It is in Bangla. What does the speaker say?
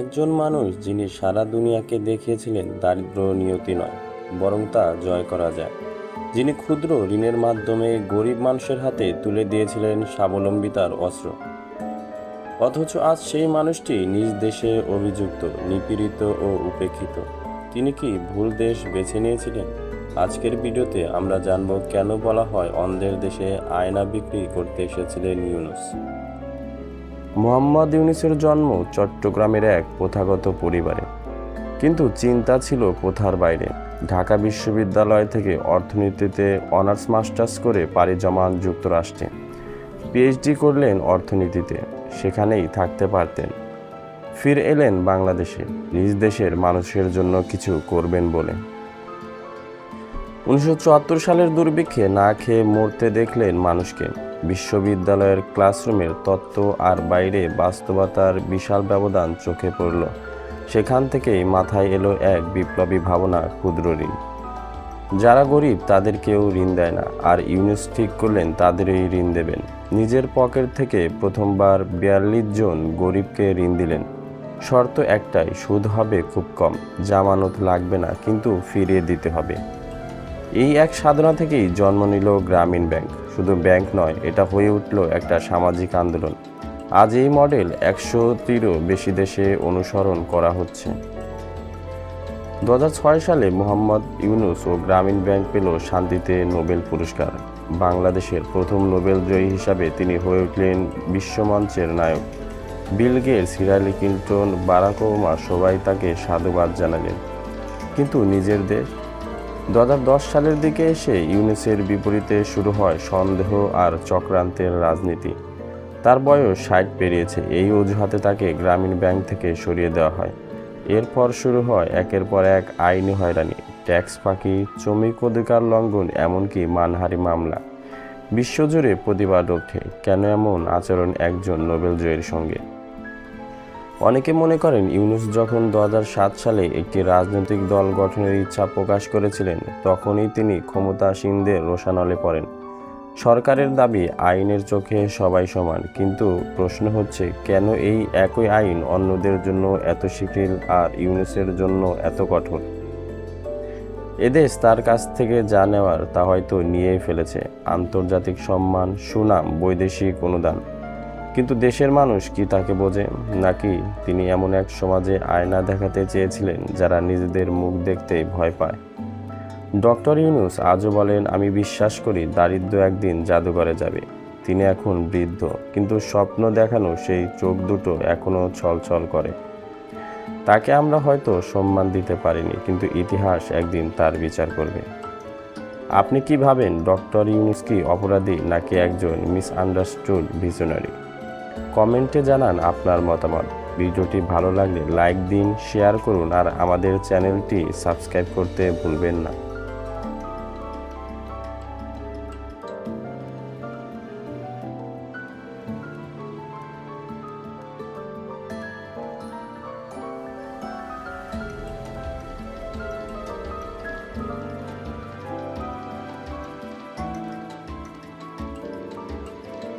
একজন মানুষ যিনি সারা দুনিয়াকে দেখিয়েছিলেন দারিদ্র নিয়তি নয়, বরং তা জয় করা যায়। যিনি ক্ষুদ্র ঋণের মাধ্যমে গরিব মানুষের হাতে তুলে দিয়েছিলেন স্বাবলম্বিতার অস্ত্র। অথচ আজ সেই মানুষটি নিজ দেশে অভিযুক্ত, নিপীড়িত ও উপেক্ষিত। তিনি কি ভুল দেশ বেছে নিয়েছিলেন? আজকের ভিডিওতে আমরা জানব কেন বলা হয় অন্ধের দেশে আয়না বিক্রি করতে এসেছিলেন ইউনুস। মোহাম্মদ ইউনিসের জন্ম চট্টগ্রামের এক প্রথাগত পরিবারে। কিন্তু চিন্তা ছিল প্রথার বাইরে। ঢাকা বিশ্ববিদ্যালয় থেকে অর্থনীতিতে অনার্স মাস্টার্স করে পাড়ি জমান যুক্তরাষ্ট্রে। পিএইচডি করলেন অর্থনীতিতে, সেখানেই থাকতে পারতেন। ফির এলেন বাংলাদেশে, নিজ দেশের মানুষের জন্য কিছু করবেন বলে। উনিশশো চুয়াত্তর সালের দুর্ভিক্ষে না খেয়ে মরতে দেখলেন মানুষকে। বিশ্ববিদ্যালয়ের ক্লাসরুমের তত্ত্ব আর বাইরে বাস্তবতার বিশাল ব্যবধান চোখে পড়ল। সেখান থেকেই মাথায় এলো এক বিপ্লবী ভাবনা ক্ষুদ্র ঋণ। যারা গরিব, তাদের কেউ ঋণ দেয় না, আর ইউনুস ঠিক করলেন তাদেরই ঋণ দেবেন। নিজের পকেট থেকে প্রথমবার বিয়াল্লিশ জন গরিবকে ঋণ দিলেন। শর্ত একটাই, সুদ হবে খুব কম, জামানত লাগবে না, কিন্তু ফিরিয়ে দিতে হবে। এই এক সাধনা থেকেই জন্ম নিল গ্রামীণ ব্যাংক। শুধু ব্যাংক নয়, এটা হয়ে উঠল একটা সামাজিক আন্দোলন। আজ এই মডেল একশো একশোটিরও বেশি দেশে অনুসরণ করা হচ্ছে। দু হাজার ছয় সালে মোহাম্মদ ইউনুস ও গ্রামীণ ব্যাংক পেল শান্তিতে নোবেল পুরস্কার। বাংলাদেশের প্রথম নোবেল জয়ী হিসাবে তিনি হয়ে উঠলেন বিশ্বমঞ্চের নায়ক। Bill Gates, Hillary Clinton, Barack Obama সবাই তাকে সাধুবাদ জানালেন। কিন্তু নিজের দেশ দু হাজার দশ সালের দিকে এসে ইউনিসের বিপরীতে শুরু হয় সন্দেহ আর চক্রান্তের রাজনীতি। তার বয়স ষাট পেরিয়েছে। এই অজুহাতে তাকে গ্রামীণ ব্যাংক থেকে সরিয়ে দেওয়া হয়। এরপর শুরু হয় একের পর এক আইনি হয়রানি, ট্যাক্স ফাঁকি, শ্রমিক অধিকার লঙ্ঘন, এমনকি মানহারি মামলা। বিশ্বজুড়ে প্রতিবাদ ওঠে কেন এমন আচরণ একজন নোবেল জয়ের সঙ্গে? অনেকে মনে করেন ইউনুস যখন দু হাজার সাত সালে একটি রাজনৈতিক দল গঠনের ইচ্ছা প্রকাশ করেছিলেন, তখনই তিনি ক্ষমতাসীনদের রোষানলে পড়েন। সরকারের দাবি, আইনের চোখে সবাই সমান, কিন্তু প্রশ্ন হচ্ছে, কেন এই একই আইন অন্যদের জন্য এত শিথিল আর ইউনুসের জন্য এত কঠোর? এদেশ তার কাছ থেকে যা নেওয়ার তা হয়তো নিয়েই ফেলেছে। আন্তর্জাতিক সম্মান, সুনাম, বৈদেশিক অনুদান। কিন্তু দেশের মানুষ কি তাকে বোঝে? নাকি তিনি এমন এক সমাজে আয়না দেখাতে চেয়েছিলেন যারা নিজেদের মুখ দেখতে ভয় পায়? ডক্টর ইউনুস আজও বলেন, আমি বিশ্বাস করি দারিদ্র একদিন জাদুঘরে যাবে। তিনি এখন বৃদ্ধ, কিন্তু স্বপ্ন দেখানো সেই চোখ দুটো এখনও ছলছল করে। তাকে আমরা হয়তো সম্মান দিতে পারিনি, কিন্তু ইতিহাস একদিন তার বিচার করবে। আপনি কি ভাবেন, ডক্টর ইউনুস কি অপরাধী নাকি একজন মিসআন্ডারস্টুড ভিশনারি? কমেন্টে জানান আপনার মতামত। ভিডিওটি ভালো লাগলে লাইক দিন, শেয়ার করুন আর আমাদের চ্যানেলটি সাবস্ক্রাইব করতে ভুলবেন না।